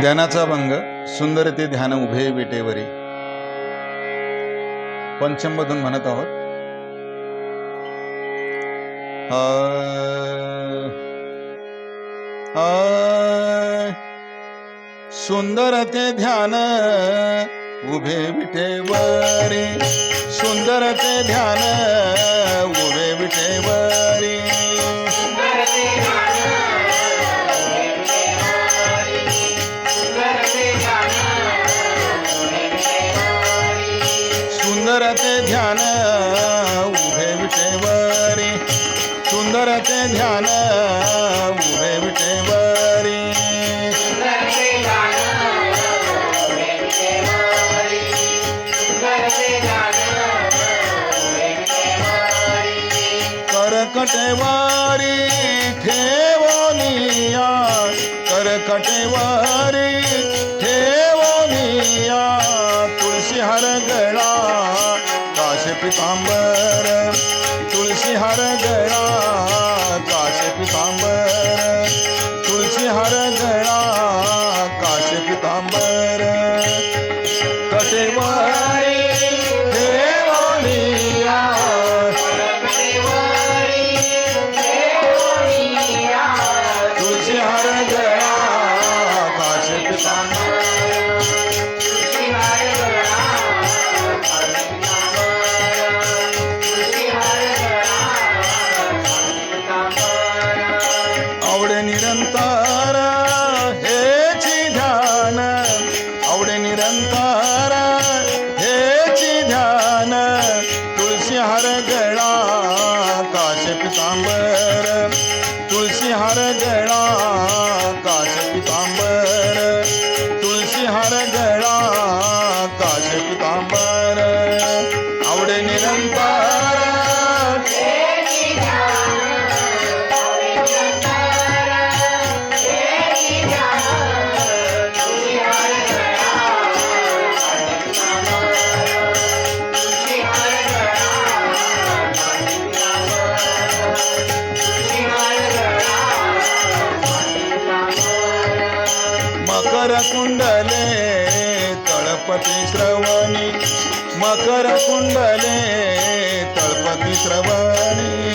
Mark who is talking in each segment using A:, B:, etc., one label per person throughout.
A: ध्यानाचा भंग सुंदर ते ध्यान उभे विटेवरी. पंचमधून म्हणत आहोत. सुंदर ते ध्यान उभे विटेवरी. सुंदर ते ध्यान सुंदर ते ध्यान उभे विटेवरी सुंदर ते ध्यान उभे विटेवरी करकटेवारी ठेवनिया करकटेवारी ठेवनिया तुळशी हार गळा तुलसी हर तुळशी நிரந்தா मकर कुंडले तळपती श्रवणी. मकर कुंडले तळपती श्रवणी.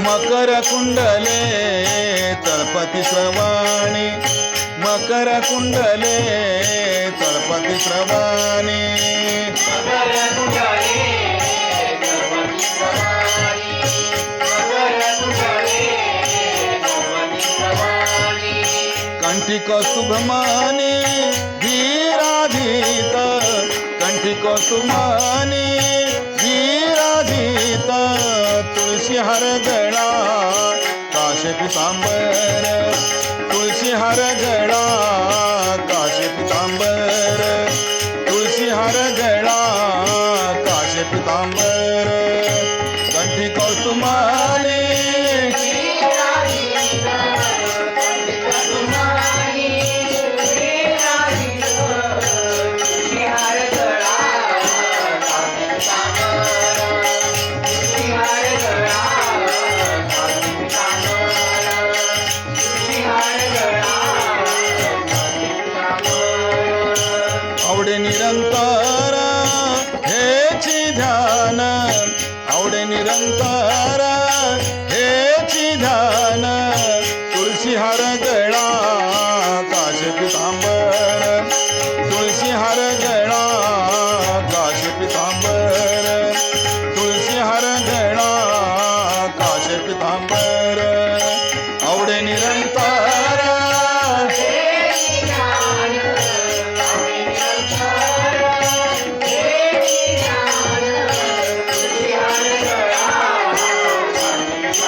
A: मकर कुंडले तळपती श्रवणी. मकर कुंडले तळपती श्रवणी. कंठी कौस्तुभमानी धीराधीत कंठी कौस्तुभमानी धीराधीत तुळशी हार गळा काश हेची ध्यान आवडे निरंतर हेची ध्यान तुळशी हार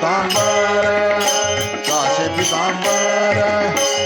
A: पीताम्बर काशी पीताम्बर